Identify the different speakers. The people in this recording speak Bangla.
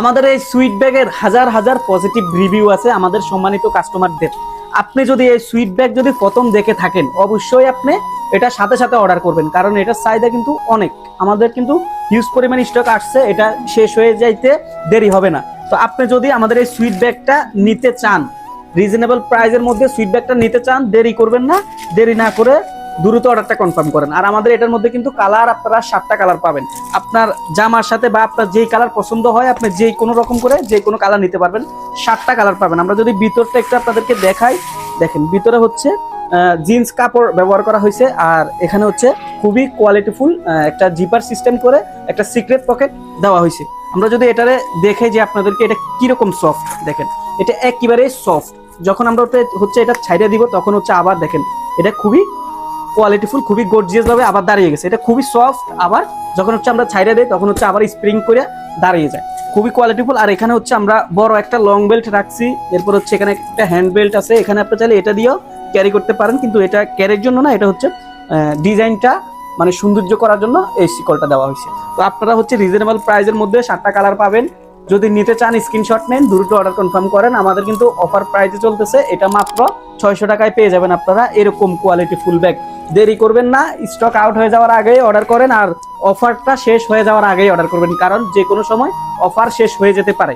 Speaker 1: আমাদের এই সুইট ব্যাগের হাজার হাজার পজিটিভ রিভিউ আছে আমাদের সম্মানিত কাস্টমারদের আপনি যদি এই সুইট ব্যাগ যদি প্রথম দেখে থাকেন, অবশ্যই আপনি এটা সাথে সাথে অর্ডার করবেন, কারণ এটার চাহিদা কিন্তু অনেক। আমাদের কিন্তু হিউজ পরিমাণ স্টক আসছে, এটা শেষ হয়ে যাইতে দেরি হবে না। তো আপনি যদি আমাদের এই সুইট ব্যাগটা নিতে চান রিজনেবল প্রাইজের মধ্যে সুইট ব্যাগটা নিতে চান, দেরি করবেন না। দেরি না করে দ্রুত অর্ডারটা কনফার্ম করেন। আর আমাদের এটার মধ্যে কিন্তু কালার আপনারা সাতটা কালার পাবেন। আপনার জামার সাথে বা আপনার যেই কালার পছন্দ হয়, আপনি যেই কোনো রকম করে যে কোনো কালার নিতে পারবেন। সাতটা কালার পাবেন। আমরা যদি ভিতরটা একটু আপনাদেরকে দেখাই, দেখেন, ভিতরে হচ্ছে জিন্স কাপড় ব্যবহার করা হয়েছে। আর এখানে হচ্ছে খুবই কোয়ালিটিফুল একটা জিপার সিস্টেম করে একটা সিক্রেট পকেট দেওয়া হয়েছে। আমরা যদি এটারে দেখে যে আপনাদেরকে এটা কীরকম সফট দেখেন, এটা একেবারে সফট যখন আমরা হচ্ছে এটা ছাইড়ে দিব, তখন হচ্ছে আবার দেখেন, এটা খুবই কোয়ালিটিফুল খুবই গর্জিয়াস ভাবে আবার দাঁড়িয়ে গেছে। এটা খুবই সফট আবার যখন হচ্ছে আমরা ছাইড়ে দিই, তখন হচ্ছে আবার স্প্রিং করে দাঁড়িয়ে যায়। খুবই কোয়ালিটিফুল আর এখানে হচ্ছে আমরা বড় একটা লং বেল্ট রাখছি। এরপর হচ্ছে এখানে একটা হ্যান্ড বেল্ট আছে। এখানে আপনি চাইলে এটা দিয়েও ক্যারি করতে পারেন, কিন্তু এটা ক্যারির জন্য না, এটা হচ্ছে ডিজাইনটা মানে সৌন্দর্য করার জন্য এই শিকলটা দেওয়া হয়েছে। তো আপনারা হচ্ছে রিজনেবল প্রাইজের মধ্যে সাতটা কালার পাবেন। যদি নিতে চান স্ক্রিনশট নেন, দ্রুত অর্ডার কনফার্ম করেন। আমাদের কিন্তু অফার প্রাইজে চলতেছে। এটা মাত্র ছয়শো টাকায় পেয়ে যাবেন আপনারা এরকম কোয়ালিটি ফুল ব্যাগ দেরি করবেন না স্টক আউট হয়ে যাওয়ার আগেই অর্ডার করেন আর অফারটা শেষ হয়ে যাওয়ার আগেই অর্ডার করবেন, কারণ যে কোনো সময় অফার শেষ হয়ে যেতে পারে।